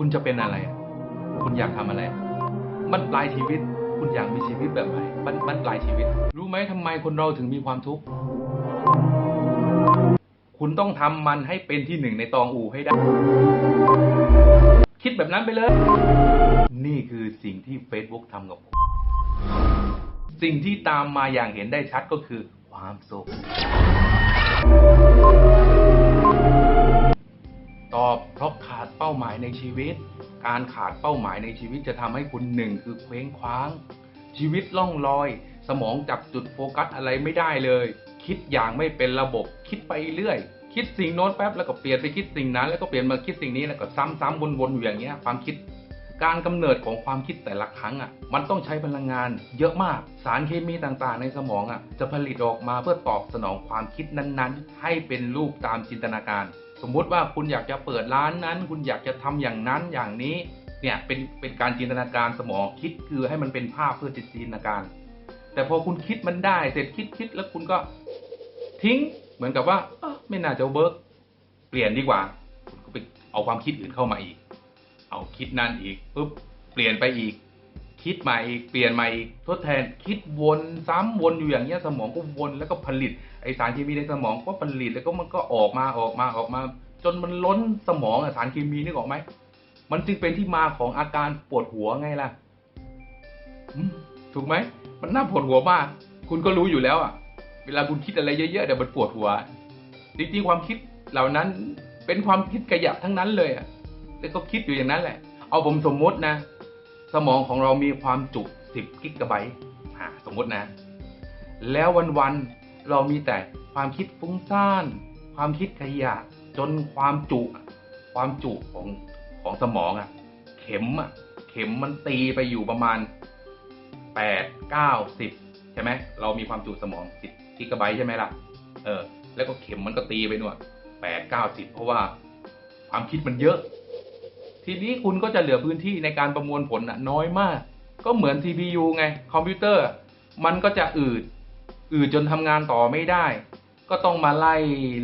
คุณจะเป็นอะไร คุณอยากทำอะไร มันปลายชีวิต คุณอยากมีชีวิตแบบไหนมันมันปลายชีวิต รู้ไหมทำไมคนเราถึงมีความทุกข์ คุณต้องทำมันให้เป็นที่หนึ่งในตองอูให้ได้ คิดแบบนั้นไปเลย นี่คือสิ่งที่ Facebook ทำกับผมสิ่งที่ตามมาอย่างเห็นได้ชัดก็คือความสุข ตอบเพราะขาดเป้าหมายในชีวิต การขาดเป้าหมายในชีวิตจะทำให้คุณหนึ่งคือเคว้งคว้าง ชีวิตล่องลอย สมองจับจุดโฟกัสอะไรไม่ได้เลย คิดอย่างไม่เป็นระบบ คิดไปเรื่อย คิดสิ่งโน้นแป๊บแล้วก็เปลี่ยนไปคิดสิ่งนั้น แล้วก็เปลี่ยนมาคิดสิ่งนี้แล้วก็ซ้ำๆวนๆอยู่อย่างเงี้ยความคิด การกำเนิดของความคิดแต่ละครั้งอะ มันต้องใช้พลังงาน เยอะมาก สารเคมีต่างๆ ในสมองอะจะผลิตออกมาเพื่อตอบสนองความคิดนั้นๆ ให้เป็นรูปตามจินตนาการ สมมุติว่าคุณอยากจะเปิดร้านนั้น คุณอยากจะทำอย่างนั้นอย่างนี้เนี่ยเป็นเป็นการจินตนาการสมองคิดคือให้มันเป็นภาพเพื่อจินตนาการ แต่พอคุณคิดมันได้ เสร็จคิดคิดแล้วคุณก็ทิ้งเหมือนกับว่าเออไม่น่าจะเวิร์กเปลี่ยนดีกว่าคุณก็ไปเอาความคิดอื่นเข้ามาอีก เอาคิดนั่นอีกปุ๊บเปลี่ยนไปอีก คิดใหม่อีกเปลี่ยนใหม่อีกทดแทนคิดวนซ้ำวนอยู่อย่างเงี้ยสมองก็วนแล้วก็ผลิตไอสารเคมีในสมองก็ผลิตแล้วก็มันก็ออกมาออกมาออกมา จนมันล้นสมองอะสารเคมีนึกออกไหมมันจึงเป็นที่มาของอาการปวดหัวไงล่ะถูกไหมมันน่าปวดหัวมาก คุณก็รู้อยู่แล้วอะ เวลาคุณคิดอะไรเยอะๆเดี๋ยวมันปวดหัวจริงๆความคิดเหล่านั้นเป็นความคิดขยะทั้งนั้นเลยอะแล้วก็คิดอยู่อย่างนั้นแหละ เอาผมสมมตินะ สมองของเรามีความจุ 10 กิกะไบต์สมมตินะ แล้ววันๆ เรามีแต่ความคิดฟุ้งซ่าน ความคิดขยะ จนความจุ ความจุของของสมองอะเข็มอะเข็มมันตีไปอยู่ประมาณ 8 9 10 ใช่ไหม เรามีความจุสมอง 10 กิกะไบต์ใช่ไหมล่ะ เออ แล้วก็เข็มมันก็ตีไปนู่น8 9 10 เพราะว่าความคิดมันเยอะ ทีนี้คุณก็จะเหลือพื้นที่ในการประมวลผลนะน้อยมาก ก็เหมือน CPU ไง คอมพิวเตอร์ มันก็จะอืด อืดจนทำงานต่อไม่ได้ ก็ต้องมาไล่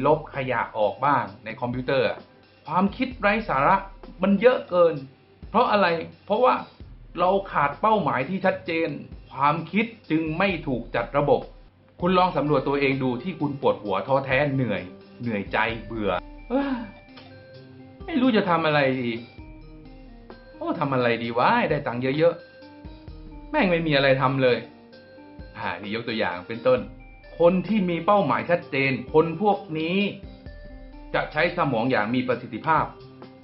ลบขยะออกบ้างในคอมพิวเตอร์ ความคิดไร้สาระมันเยอะเกิน เพราะอะไร เพราะว่าเราขาดเป้าหมายที่ชัดเจน ความคิดจึงไม่ถูกจัดระบบ คุณลองสำรวจตัวเองดูที่คุณปวดหัวท้อแท้เหนื่อย เหนื่อยใจเบื่อ ไม่รู้จะทำอะไรดี อ้ทำอะไรดีวะได้ตังค์เยอะๆ แม่งไม่มีอะไรทำเลยอ่านี่ยกตัวอย่างเป็นต้น คนที่มีเป้าหมายชัดเจน คนพวกนี้ จะใช้สมองอย่างมีประสิทธิภาพ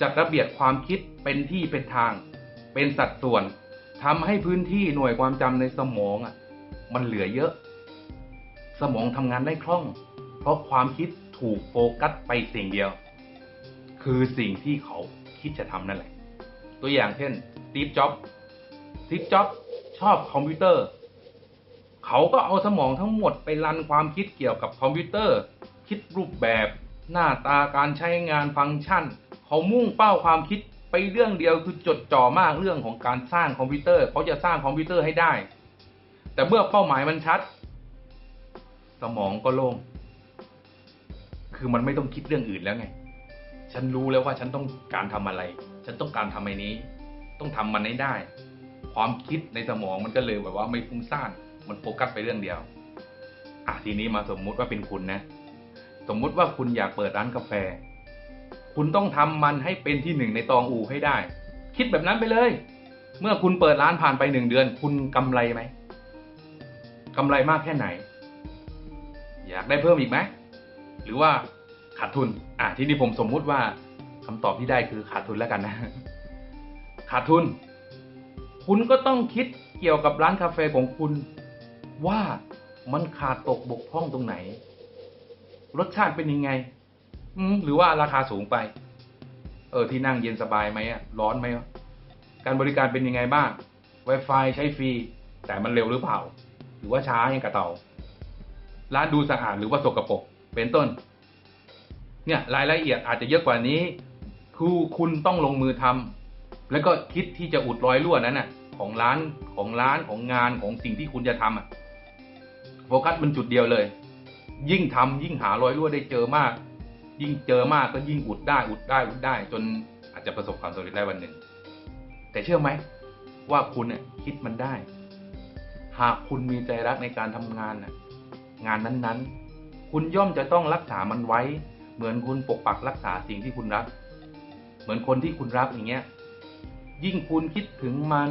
จัดระเบียบความคิดเป็นที่เป็นทาง เป็นสัดส่วนทำให้พื้นที่หน่วยความจำในสมองอะ มันเหลือเยอะ สมองทำงานได้คล่อง เพราะความคิดถูกโฟกัสไปสิ่งเดียว คือสิ่งที่เขาคิดจะทำนั่นแหละ ตัวอย่างเช่นสตีฟจ็อบสตีฟจ็อบชอบคอมพิวเตอร์ เขาก็เอาสมองทั้งหมดไปรันความคิดเกี่ยวกับคอมพิวเตอร์ คิดรูปแบบ หน้าตาการใช้งานฟังก์ชัน เขามุ่งเป้าความคิดไปเรื่องเดียวคือจดจ่อมากเรื่องของการสร้างคอมพิวเตอร์ เขาจะสร้างคอมพิวเตอร์ให้ได้ แต่เมื่อเป้าหมายมันชัด สมองก็โล่งคือมันไม่ต้องคิดเรื่องอื่นแล้วไง ฉันรู้แล้วว่าฉันต้องการทำอะไร ฉันต้องการทำไอ้นี้ ต้องทำมันให้ได้ ความคิดในสมองมันก็เลยแบบว่าไม่ฟุ้งซ่าน มันโฟกัสไปเรื่องเดียว อะทีนี้มาสมมุติว่าเป็นคุณนะ สมมุติว่าคุณอยากเปิดร้านกาแฟ คุณต้องทำมันให้เป็นที่หนึ่งในตองอูให้ได้ คิดแบบนั้นไปเลย เมื่อคุณเปิดร้านผ่านไปหนึ่งเดือน คุณกำไรไหมกำไรมากแค่ไหน อยากได้เพิ่มอีกไหมหรือว่าขาดทุน อะทีนี่ผมสมมุติว่า คำตอบที่ได้คือขาดทุนแล้วกันนะ ขาดทุน คุณก็ต้องคิดเกี่ยวกับร้านกาแฟของคุณ ว่ามันขาดตกบกพร่องตรงไหน รสชาติเป็นยังไง อืหรือว่าราคาสูงไป เออ ที่นั่งเย็นสบายไหมอะร้อนไหมการบริการเป็นยังไงบ้าง Wi-Fi ใช้ฟรี แต่มันเร็วหรือเปล่า หรือว่าช้าอย่างกระเต่าร้านดูสะอาดหรือว่าสกปรกเป็นต้น เนี่ยรายละเอียดอาจจะเยอะกว่านี้ คือคุณต้องลงมือทำแล้วก็คิดที่จะอุดรอยรั่วนั้นน่ะ ของร้านของร้านของงานของสิ่งที่คุณจะทำอะโฟกัสมันจุดเดียวเลย ยิ่งทำยิ่งหารอยรั่วได้เจอมาก ยิ่งเจอมากก็ยิ่งอุดได้อุดได้อุดได้ จนอาจจะประสบความสำเร็จได้วันหนึ่ง แต่เชื่อไหมว่าคุณเนี่ยคิดมันได้ หากคุณมีใจรักในการทำงานน่ะ งานนั้นๆ คุณย่อมจะต้องรักษามันไว้ เหมือนคุณปกปักรักษาสิ่งที่คุณรัก เหมือนคนที่คุณรักอย่างเงี้ย ยิ่งคุณคิดถึงมัน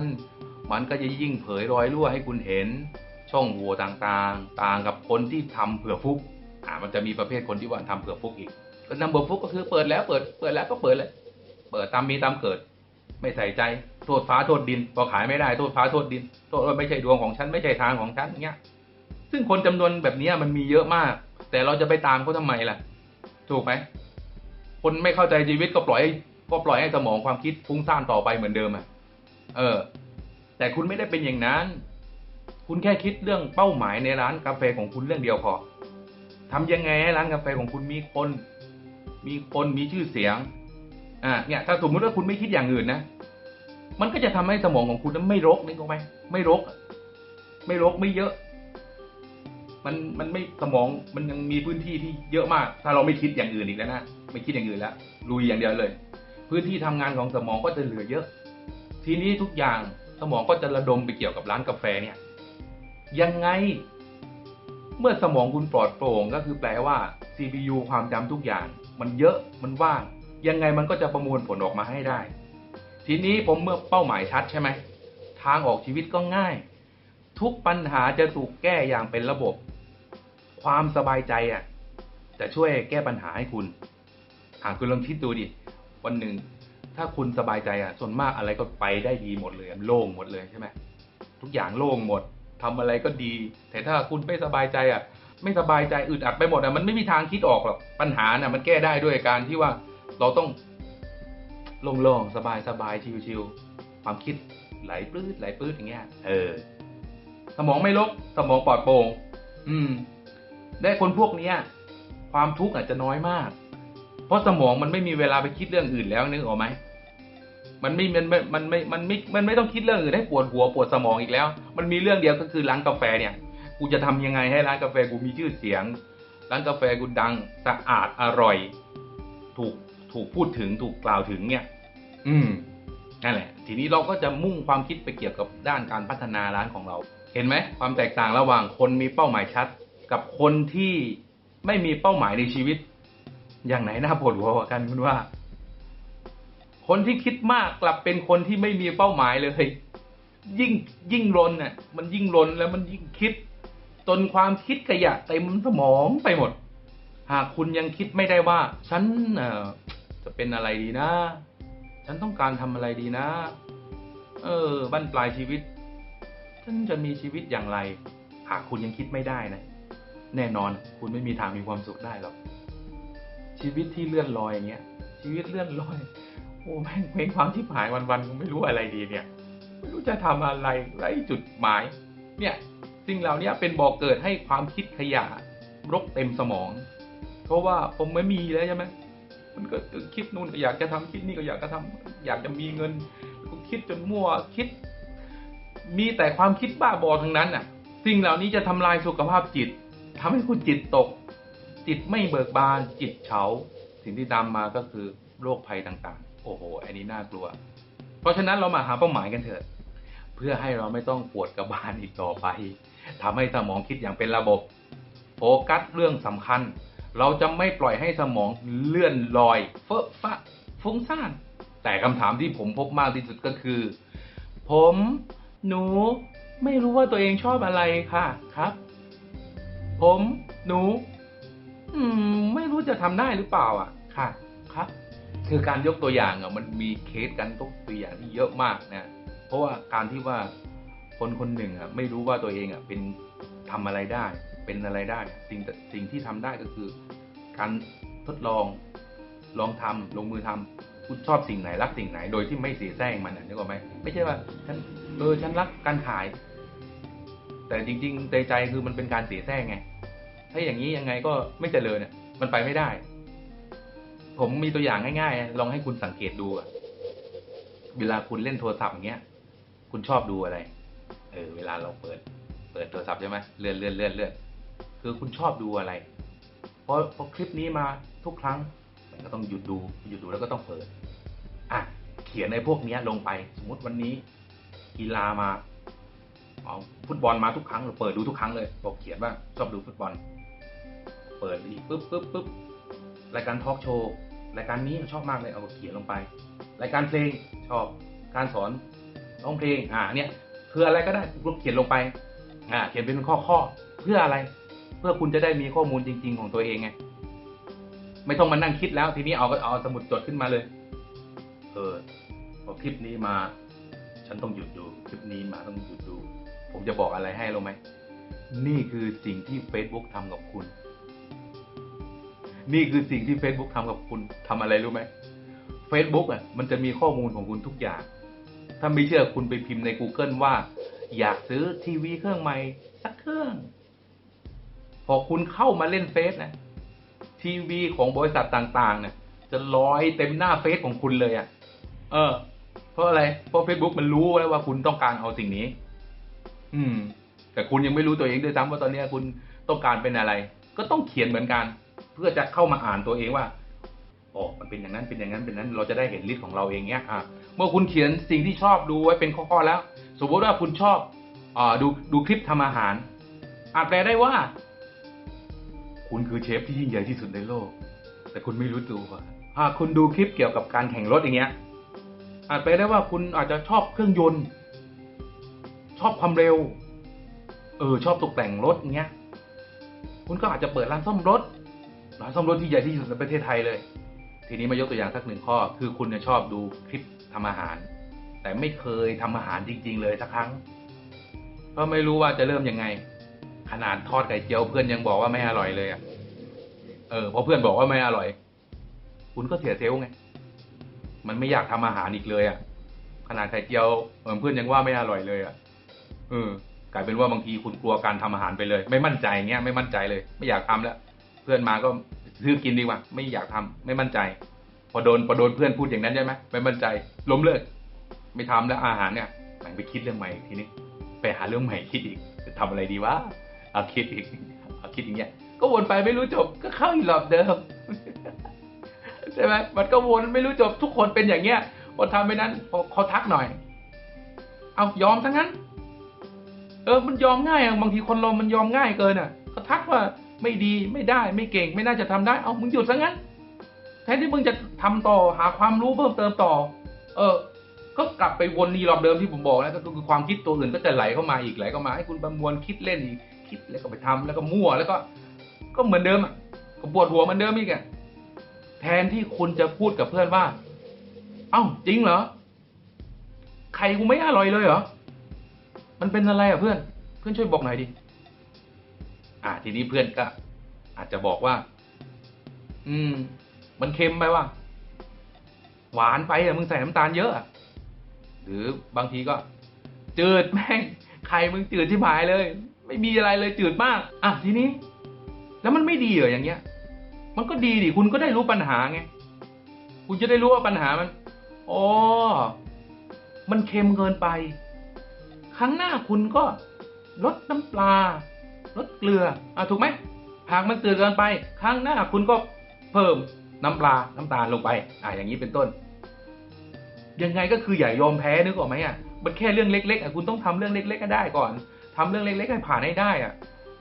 มันก็จะยิ่งเผยรอยรั่วให้คุณเห็น ช่องโหว่ต่างๆ ต่างกับคนที่ทำเผื่อฟุกอ่ามันจะมีประเภทคนที่ว่าทำเผื่อฟุกอีกก็นำเผื่อฟุกก็คือเปิดแล้วเปิดเปิดแล้วก็เปิดเลย เปิดตามมีตามเกิด ไม่ใส่ใจโทษฟ้าโทษดินพอขายไม่ได้โทษฟ้าโทษดินโทษว่าไม่ใช่ดวงของฉันไม่ใช่ทางของฉันอย่างเงี้ย ซึ่งคนจำนวนแบบนี้มันมีเยอะมาก แต่เราจะไปตามเขาทำไมล่ะ ถูกไหมคนไม่เข้าใจชีวิตก็ปล่อย ก็ปล่อยให้สมองความคิดฟุ้งซ่านต่อไปเหมือนเดิมอะเออ แต่คุณไม่ได้เป็นอย่างนั้น คุณแค่คิดเรื่องเป้าหมายในร้านกาแฟของคุณเรื่องเดียวพอทำยังไงให้ร้านกาแฟของคุณมีคน มีคนมีชื่อเสียง อ่าเนี่ยถ้าสมมติว่าคุณไม่คิดอย่างอื่นนะมันก็จะทำให้สมองของคุณนั้นไม่รกนึกออกไหมไม่รก ไม่รกไม่เยอะ มันมันไม่สมองมันยังมีพื้นที่ที่เยอะมาก ถ้าเราไม่คิดอย่างอื่นอีกแล้วนะไม่คิดอย่างอื่นแล้วลุยอย่างเดียวเลย พื้นที่ทำงานของสมองก็จะเหลือเยอะ ทีนี้ทุกอย่างสมองก็จะระดมไปเกี่ยวกับร้านกาแฟเนี่ย ยังไง เมื่อสมองคุณปลอดโปร่งก็คือแปลว่า CPU ความจำทุกอย่าง มันเยอะมันว่าง ยังไงมันก็จะประมวลผลออกมาให้ได้ ทีนี้ผมเมื่อเป้าหมายชัดใช่ไหมทางออกชีวิตก็ง่าย ทุกปัญหาจะถูกแก้อย่างเป็นระบบ ความสบายใจอะจะช่วยแก้ปัญหาให้คุณหากคุณลองคิดดูดิ วันหนึ่งถ้าคุณสบายใจอะส่วนมากอะไรก็ไปได้ดีหมดเลยโล่งหมดเลยใช่ไหมทุกอย่างโล่งหมดทำอะไรก็ดี แต่ถ้าคุณไม่สบายใจอะ ไม่สบายใจอึดอัดไปหมดอะมันไม่มีทางคิดออกหรอกปัญหาน่ะมันแก้ได้ด้วยการที่ว่าเราต้องโล่งๆสบายๆชิวๆความคิดไหลปลื้ดไหลปลื้ดอย่างเงี้ย เออ สมองไม่ลกสมองปลอดโปร่งอืม ได้คนพวกเนี้ย ความทุกข์อาจจะน้อยมาก เพราะสมองมันไม่มีเวลาไปคิดเรื่องอื่นแล้วนึกออกไหมมันไม่มันไม่มันไม่มันไม่มันไม่ต้องคิดเรื่องอื่นให้ปวดหัวปวดสมองอีกแล้ว มันมีเรื่องเดียวก็คือร้านกาแฟเนี่ย กูจะทำยังไงให้ร้านกาแฟกูมีชื่อเสียง ร้านกาแฟกูดังสะอาดอร่อย ถูกถูกพูดถึงถูกกล่าวถึงเนี่ย อืมนั่นแหละ ทีนี้เราก็จะมุ่งความคิดไปเกี่ยวกับด้านการพัฒนาร้านของเรา เห็นไหมความแตกต่างระหว่างคนมีเป้าหมายชัด กับคนที่ไม่มีเป้าหมายในชีวิต อย่างไหนน่าปวดหัวกว่ากันคุณว่า คนที่คิดมากกลับเป็นคนที่ไม่มีเป้าหมายเลยยิ่งยิ่งรนน่ะ มันยิ่งรนแล้วมันยิ่งคิดจนความคิดขยะเต็มสมองไปหมด หากคุณยังคิดไม่ได้ว่า ฉันเอ่อจะเป็นอะไรดีนะ ฉันต้องการทำอะไรดีนะ เออบั้นปลายชีวิต ฉันจะมีชีวิตอย่างไร หากคุณยังคิดไม่ได้นะ แน่นอนคุณไม่มีทางมีความสุขได้หรอก ชีวิตที่เลื่อนลอยอย่างเงี้ย ชีวิตเลื่อนลอย โอ้แม่งเพลงความที่หายวันๆกูไม่รู้อะไรดีเนี่ย ไม่รู้จะทำอะไรไรจุดหมาย เนี่ยสิ่งเหล่านี้เป็นบ่อกเกิดให้ความคิดขยะรกเต็มสมอง เพราะว่าผมไม่มีแล้วใช่ไหมมันก็คิดนู่นก็อยากจะทำคิดนี่ก็อยากจะทำอยากจะมีเงินก็คิดจนมั่วคิด มีแต่ความคิดบ้าบอทั้งนั้นน่ะ สิ่งเหล่านี้จะทำลายสุขภาพจิตทำให้คุณจิตตก จิตไม่เบิกบานจิตเฉาสิ่งที่ตามมาก็คือโรคภัยต่างๆ โอ้โห อันนี้น่ากลัว เพราะฉะนั้นเรามาหาเป้าหมายกันเถอะ เพื่อให้เราไม่ต้องปวดกระบาลอีกต่อไปทำให้สมองคิดอย่างเป็นระบบโฟกัสเรื่องสำคัญ เราจะไม่ปล่อยให้สมองเลื่อนลอย เฟ้อฟ้าฟุ้งซ่าน แต่คำถามที่ผมพบมากที่สุดก็คือ ผมหนูไม่รู้ว่าตัวเองชอบอะไรค่ะครับ ผมหนู อืม ไม่รู้จะทำได้หรือเปล่าอะ ค่ะ ครับ คือการยกตัวอย่างอะ มันมีเคสกันตกตัวอย่างที่เยอะมากนะ เพราะว่าการที่ว่าคนคนหนึ่งอะ ไม่รู้ว่าตัวเองอะ เป็นทำอะไรได้ เป็นอะไรได้ สิ่งสิ่งที่ทำได้ก็คือ การทดลอง ลองทำลงมือทำคุณชอบสิ่งไหนรักสิ่งไหน โดยที่ไม่เสียแซงมันนึกออกไหมไม่ใช่ว่าฉันเออฉันรักการขาย แต่จริง ๆ ใจใจคือมันเป็นการเสียแซงไง ถ้าอย่างนี้ยังไงก็ไม่เจริญเนี่ยมันไปไม่ได้ ผมมีตัวอย่างง่ายๆ ลองให้คุณสังเกตดูอะเวลาคุณเล่นโทรศัพท์อย่างเงี้ย คุณชอบดูอะไร เออ เวลาเราเปิด เปิดโทรศัพท์ใช่ไหมเลื่อนเลื่อนเลื่อนเลื่อนคือคุณชอบดูอะไร เพราะพอคลิปนี้มาทุกครั้ง มันก็ต้องหยุดดู หยุดดูแล้วก็ต้องเปิด อะ เขียนในพวกเนี้ยลงไป สมมติวันนี้กีฬามาเอาฟุตบอลมาทุกครั้งเราเปิดดูทุกครั้งเลย บอกเขียนว่าชอบดูฟุตบอล เปิดอีกปุ๊บปุ๊บปุ๊บรายการทอล์กโชว์รายการนี้ชอบมากเลยเอาเขียนลงไป รายการเพลงชอบการสอนร้องเพลงอ่าเนี่ยคืออะไรก็ได้เขียนลงไปอ่าเขียนเป็นข้อข้อๆเพื่ออะไร เพื่อคุณจะได้มีข้อมูลจริง ๆ ของตัวเองไงไม่ต้องมานั่งคิดแล้ว ทีนี้เอาเอาสมุดจดขึ้นมาเลยเออพอคลิปนี้มา ฉันต้องหยุดดูคลิปนี้มาต้องหยุดดู ผมจะบอกอะไรให้รู้ไหมนี่คือสิ่งที่ Facebook ทำกับคุณ นี่คือสิ่งที่ Facebook ทำกับคุณทำอะไรรู้ไหม Facebook อะมันจะมีข้อมูลของคุณทุกอย่าง ถ้าไม่เชื่อคุณไปพิมพ์ใน Google ว่า อยากซื้อทีวีเครื่องใหม่สักเครื่อง พอคุณเข้ามาเล่นเฟซนะทีวีของบริษัทต่างๆเนี่ยจะลอยเต็มหน้าเฟซของคุณเลยอะ่ะ เออ เพราะอะไร เพราะ Facebook มันรู้แล้วว่าคุณต้องการเอาสิ่งนี้ อืม แต่คุณยังไม่รู้ตัวเองด้วยซ้ำว่าตอนนี้คุณต้องการเป็นอะไร ก็ต้องเขียนเหมือนกัน พื่อจะเข้ามาอ่านตัวเองว่าอ๋อมันเป็นอย่างนั้นเป็นอย่างนั้นเป็นนั้น เราจะได้เห็นลิสต์ของเราเองเนี้ยอะเมื่อคุณเขียนสิ่งที่ชอบดูไว้เป็นข้อๆแล้ว สมมติว่าคุณชอบอ่าดูดูคลิปทำอาหารอาจแปลได้ว่า คุณคือเชฟที่ยิ่งใหญ่ที่สุดในโลก แต่คุณไม่รู้ตัวหากคุณดูคลิปเกี่ยวกับการแข่งรถอย่างเงี้ย อาจไปลได้ว่าคุณอาจจะชอบเครื่องยนต์ชอบความเร็ว เออ ชอบตกแต่งรถอย่างเงี้ย คุณก็อาจจะเปิดร้านซ่อมรถ ร้านซ่อมรถที่ใหญ่ที่สุดในประเทศไทยเลย ทีนี้มายกตัวอย่างสักหนึ่งข้อ คือคุณเนี่ยชอบดูคลิปทำอาหาร แต่ไม่เคยทำอาหารจริง ๆ เลยสักครั้ง เพราะไม่รู้ว่าจะเริ่มยังไง ขนาดทอดไข่เจียวเพื่อนยังบอกว่าไม่อร่อยเลยอะเออเพราะเพื่อนบอกว่าไม่อร่อย คุณก็เสียเซลล์ไง มันไม่อยากทำอาหารอีกเลยอะ ขนาดไข่เจียวเออเพื่อนยังว่าไม่อร่อยเลยอะเออกลายเป็นว่าบางทีคุณกลัวการทำอาหารไปเลย ไม่มั่นใจเงี้ยไม่มั่นใจเลย ไม่อยากทำแล้ว เพื่อนมาก็ซื้อกินดีกว่า ไม่อยากทำไม่มั่นใจ พอโดนพอโดนเพื่อนพูดอย่างนั้นใช่ไหมไม่มั่นใจล้มเลิก ไม่ทำแล้วอาหารเนี่ยไปคิดเรื่องใหม่อีกทีนี้ไปหาเรื่องใหม่คิดอีกจะทำอะไรดีวะเอาคิดอีกเอาคิดอย่างเงี้ยก็วนไปไม่รู้จบก็เข้าอีกรอบเดิมใช่ไหมมันก็วนไม่รู้จบทุกคนเป็นอย่างเงี้ยพอทำไปนั้นพอเขาทักหน่อย เอายอมทั้งนั้น เออมันยอมง่ายอะบางทีคนเรามันยอมง่ายเกินอะเขาทักว่า ไม่ดีไม่ได้ไม่เก่งไม่น่าจะทำได้ เอามึงหยุดซะงั้นแทนที่มึงจะทำต่อหาความรู้เพิ่มเติมต่อ เออ ก็กลับไปวนนีรอบเดิมที่ผมบอกนะก็คือความคิดตัวอื่นก็จะไหลเข้ามาอีกไหลเข้ามาให้คุณประมวลคิดเล่นอีกคิดแล้วก็ไปทำแล้วก็มั่วแล้วก็ ก็เหมือนเดิมอะก็ปวดหัวเหมือนเดิมอีกอะแทนที่คุณจะพูดกับเพื่อนว่า เอ้าจริงเหรอไข่กูไม่อร่อยเลยเหรอมันเป็นอะไรอะเพื่อน เพื่อนช่วยบอกหน่อยดิ อ่าทีนี้เพื่อนก็ อาจจะบอกว่า อืม มันเค็มไปว่ะหวานไปอะมึงใส่น้ำตาลเยอะอะหรือบางทีก็ จืดแม่งไข่มึงจืดที่หายเลย ไม่มีอะไรเลยจืดมากอะทีนี้ แล้วมันไม่ดีเหรออย่างเงี้ย มันก็ดีดิคุณก็ได้รู้ปัญหาไงคุณจะได้รู้ว่าปัญหามันอ๋อมันเค็มเกินไป ครั้งหน้าคุณก็ลดน้ำปลา ลดเกลืออะถูกไหมหากมันจืดเกินไป ครั้งหน้าคุณก็เพิ่มน้ำปลา น้ำตาลลงไปอะอย่างนี้เป็นต้น ยังไงก็คืออย่ายอมแพ้นึกออกไหมอะมันแค่เรื่องเล็กๆอะคุณต้องทำเรื่องเล็กๆก็ได้ก่อนทำเรื่องเล็กๆให้ผ่านให้ได้อะ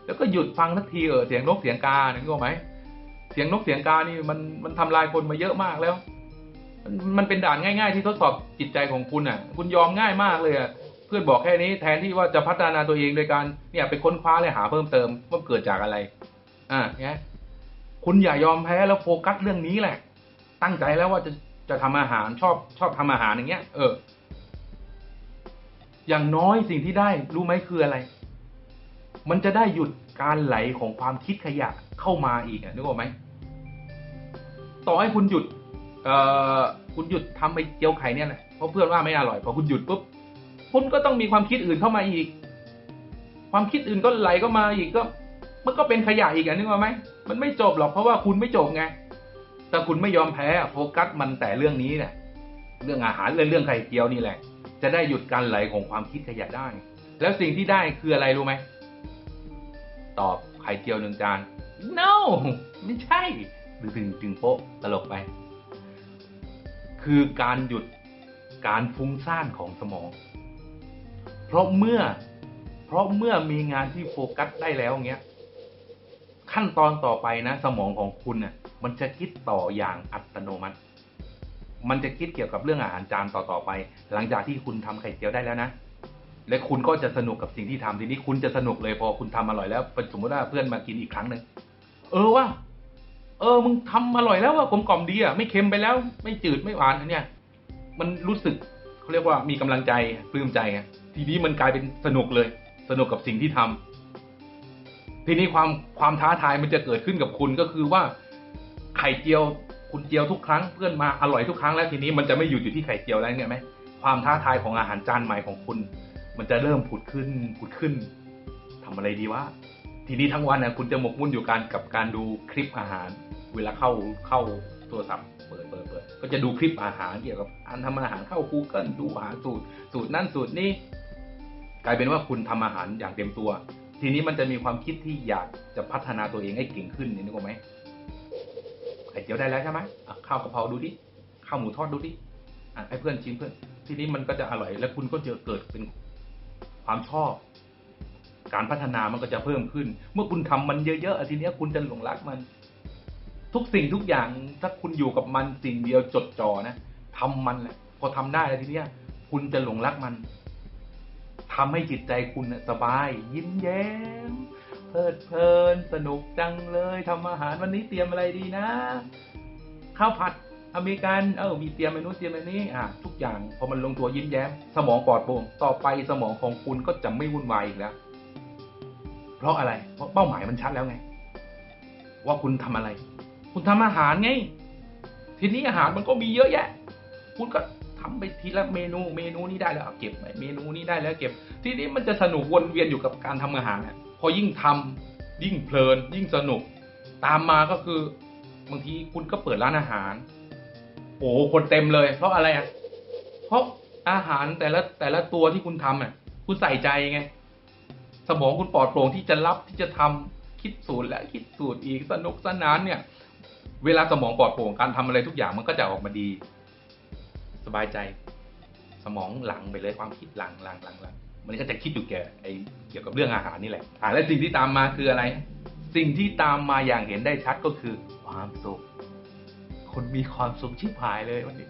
แล้วก็หยุดฟังทักทีเออเสียงนกเสียงกานึกออกไหมเสียงนกเสียงกานี่มันมันทำลายคนมาเยอะมากแล้ว มันมันเป็นด่านง่าย ๆ ที่ทดสอบจิตใจของคุณอะ คุณยอมง่ายมากเลยอะ เพื่อนบอกแค่นี้แทนที่ว่าจะพัฒนาตัวเองโดยการเนี่ยไปค้นคว้าเลยหาเพิ่มเติมว่าเกิดจากอะไร อ่าเนี่ยคุณอย่ายอมแพ้แล้วโฟกัสเรื่องนี้แหละ ตั้งใจแล้วว่าจะจะทำอาหารชอบชอบทำอาหารอย่างเงี้ย เออ อย่างน้อยสิ่งที่ได้รู้ไหมคืออะไร มันจะได้หยุดการไหลของความคิดขยะเข้ามาอีกอะนึกออกไหมต่อให้คุณหยุด เอ่อ คุณหยุดทำไอ้เจียวไข่เนี่ยแหละเพราะเพื่อนว่าไม่อร่อยพอคุณหยุดปุ๊บ คุณก็ต้องมีความคิดอื่นเข้ามาอีก ความคิดอื่นก็ไหลเข้ามาอีกก็ มันก็เป็นขยะอีกอะนึกออกไหมมันไม่จบหรอกเพราะว่าคุณไม่จบไงถ้าคุณไม่ยอมแพ้โฟกัสมันแต่เรื่องนี้เนี่ยเรื่องอาหารเรื่องเรื่องไข่เจียวนี่แหละ จะได้หยุดการไหลของความคิดขยะได้ แล้วสิ่งที่ได้คืออะไรรู้ไหมตอบไข่เจียวหนึ่งจาน no ไม่ใช่ดึงดึงดึงโป๊ะตลกไป คือการหยุดการฟุ้งซ่านของสมอง เพราะเมื่อ เพราะเมื่อมีงานที่โฟกัสได้แล้วเงี้ย ขั้นตอนต่อไปนะ สมองของคุณน่ะมันจะคิดต่ออย่างอัตโนมัติ มันจะคิดเกี่ยวกับเรื่องอาหารจานต่อๆไป หลังจากที่คุณทำไข่เจียวได้แล้วนะ และคุณก็จะสนุกกับสิ่งที่ทำทีนี้คุณจะสนุกเลยพอคุณทำอร่อยแล้วเป็นสมมติว่าเพื่อนมากินอีกครั้งหนึ่งเออว่า เออมึงทำอร่อยแล้วว่ากลมกล่อมดีอะไม่เค็มไปแล้ว ไม่จืดไม่หวานอันเนี้ยมันรู้สึกเขาเรียกว่ามีกำลังใจปลื้มใจอะ ทีนี้มันกลายเป็นสนุกเลย สนุกกับสิ่งที่ทำทีนี้ความความท้าทายมันจะเกิดขึ้นกับคุณก็คือว่าไข่เจียวคุณเจียวทุกครั้งเพื่อนมาอร่อยทุกครั้งแล้วทีนี้มันจะไม่หยุดอยู่ที่ไข่เจียวแล้วเนี่ยไหมความท้าทายของอาหารจานใหม่ของคุณ มันจะเริ่มผุดขึ้นผุดขึ้นทำอะไรดีวะทีนี้ทั้งวันนะคุณจะหมกมุ่นอยู่การกับการดูคลิปอาหาร เวลาเข้าเข้าโทรศัพท์เปิดเปิดเปิดก็จะดูคลิปอาหารเกี่ยวกับการทำอาหารเข้า Google ดูหาสูตรสูตรนั่นสูตรนี้ ลายเป็นว่าคุณทำอาหารอย่างเต็มตัว ทีนี้มันจะมีความคิดที่อยากจะพัฒนาตัวเองให้เก่งขึ้นนี่นึกออกไหมไข่เจียวได้แล้วใช่ไหมข้าวกะเพราดูดิข้าวหมูทอดดูดิให้เพื่อนชิมเพื่อน ทีนี้มันก็จะอร่อย แล้วคุณก็จะเกิดเป็นความชอบ การพัฒนามันก็จะเพิ่มขึ้น เมื่อคุณทำมันเยอะๆทีนี้คุณจะหลงรักมัน ทุกสิ่งทุกอย่างถ้าคุณอยู่กับมันสิ่งเดียวจดจ่อนะทำมันแหละพอทำได้แล้วทีเนี้ย คุณจะหลงรักมัน ทำให้จิตใจคุณน่ะสบาย ยิ้มแย้มเพลิดเพลิน สนุกจังเลยทำอาหารวันนี้เตรียมอะไรดีนะ ข้าวผัดอเมริกันเออมีเตรียมเมนูเตรียมเมนูนี้อะทุกอย่างพอมันลงตัวยิ้มแย้ม สมองปลอดโปร่งต่อไปสมองของคุณก็จะไม่วุ่นวายอีกแล้ว เพราะอะไร เพราะเป้าหมายมันชัดแล้วไง ว่าคุณทำอะไร คุณทำอาหารไง ทีนี้อาหารมันก็มีเยอะแยะ คุณก็ ทำไปทีละเมนูเมนูนี้ได้แล้วเก็บไปเมนูนี้ได้แล้วเก็บ ทีนี้มันจะสนุกวนเวียนอยู่กับการทำอาหารน่ะพอยิ่งทำยิ่งเพลิน ยิ่งสนุก ตามมาก็คือบางทีคุณก็เปิดร้านอาหาร โอ้โหคนเต็มเลย เพราะอะไรอะเพราะอาหารแต่ละแต่ละตัวที่คุณทำอะคุณใส่ใจไง สมองคุณปลอดโปร่งที่จะรับที่จะทำคิดสูตรและคิดสูตรอีกสนุกสนานเนี่ย เวลาสมองปลอดโปร่งการทำอะไรทุกอย่างมันก็จะออกมาดี สบายใจสมองหลังไปเลยความคิดหลังหลังหลังหลังมันก็จะคิดอยู่แก่ไอเกี่ยวกับเรื่องอาหารนี่แหละอ่าและสิ่งที่ตามมาคืออะไร สิ่งที่ตามมาอย่างเห็นได้ชัดก็คือความสุข คนมีความสุขชิบหายเลยวันนี้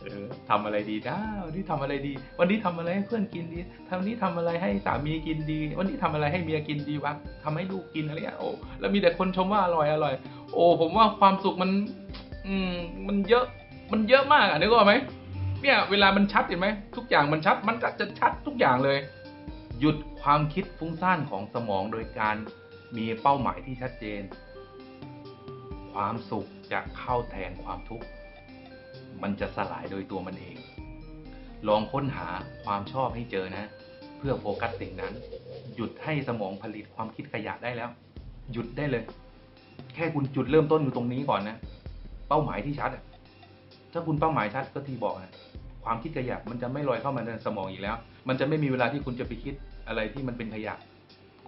เออทำอะไรดีนะวันนี้ทำอะไรดี วันนี้ทำอะไรให้เพื่อนกินดีทำนี้ทำอะไรให้สามีกินดี วันนี้ทำอะไรให้เมียกินดีวะทำให้ลูกกินอะไรเงี้ยโอ้แล้วมีแต่คนชมว่าอร่อยอร่อย โอ้ผมว่าความสุขมัน อืมมันเยอะ มันเยอะมากอะนึกออกไหมเนี่ยเวลามันชัดเห็นไหมทุกอย่างมันชัดมันก็จะชัดทุกอย่างเลย หยุดความคิดฟุ้งซ่านของสมองโดยการมีเป้าหมายที่ชัดเจน ความสุขจะเข้าแทนความทุกข์มันจะสลายโดยตัวมันเอง ลองค้นหาความชอบให้เจอนะ เพื่อโฟกัสสิ่งนั้น หยุดให้สมองผลิตความคิดขยะได้แล้ว หยุดได้เลย แค่คุณจุดเริ่มต้นอยู่ตรงนี้ก่อนนะ เป้าหมายที่ชัดอะ ถ้าคุณเป้าหมายชัดก็ที่บอกนะความคิดขยะมันจะไม่ลอยเข้ามาในสมองอีกแล้ว มันจะไม่มีเวลาที่คุณจะไปคิดอะไรที่มันเป็นขยะ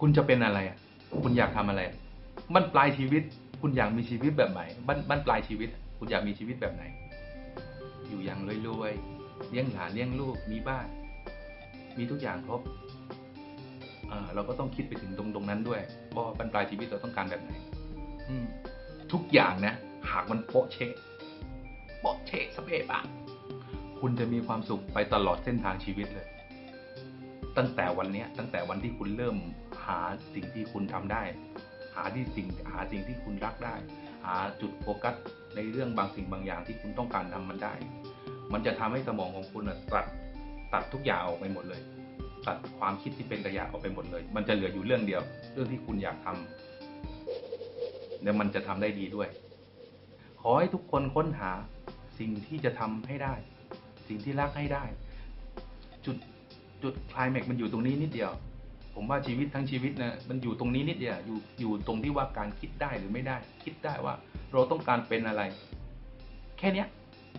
คุณจะเป็นอะไรอะ คุณอยากทำอะไร มันปลายชีวิต คุณอยากมีชีวิตแบบไหนบ้านบ้านปลายชีวิต คุณอยากมีชีวิตแบบไหน อยู่อย่างรวยๆเลี้ยงหลานเลี้ยงลูกมีบ้าน มีทุกอย่างครบอ่าเราก็ต้องคิดไปถึงตรงตรงนั้นด้วยว่าบรรปลายชีวิตเราต้องการแบบไหนทุกอย่างนะ หากมันโปะเชะ โปะเชะสเปะปะคุณจะมีความสุขไปตลอดเส้นทางชีวิตเลย ตั้งแต่วันนี้ตั้งแต่วันที่คุณเริ่มหาสิ่งที่คุณทำได้ หาที่สิ่งหาสิ่งที่คุณรักได้ หาจุดโฟกัสในเรื่องบางสิ่งบางอย่างที่คุณต้องการทำมันได้ มันจะทำให้สมองของคุณตัดตัดทุกอย่างออกไปหมดเลย ตัดความคิดที่เป็นขยะออกไปหมดเลย มันจะเหลืออยู่เรื่องเดียว เรื่องที่คุณอยากทำแล้วมันจะทำได้ดีด้วย ขอให้ทุกคนค้นหา สิ่งที่จะทำให้ได้ สิ่งที่รักให้ได้ จุดจุดคลายแม็กมันอยู่ตรงนี้นิดเดียว ผมว่าชีวิตทั้งชีวิตนะมันอยู่ตรงนี้นิดเดียวอยู่อยู่ตรงที่ว่าการคิดได้หรือไม่ได้ คิดได้ว่าเราต้องการเป็นอะไร แค่เนี้ย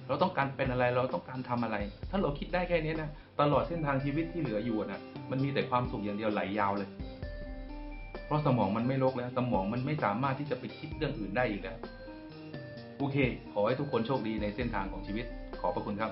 เราต้องการเป็นอะไรเราต้องการทำอะไร ถ้าเราคิดได้แค่นี้นะตลอดเส้นทางชีวิตที่เหลืออยู่นะมันมีแต่ความสุขอย่างเดียวไหลยาวเลย เพราะสมองมันไม่โลกแล้ว สมองมันไม่สามารถที่จะไปคิดเรื่องอื่นได้อีกแล้ว โอเค ขอให้ทุกคนโชคดีในเส้นทางของชีวิต ขอบพระคุณครับ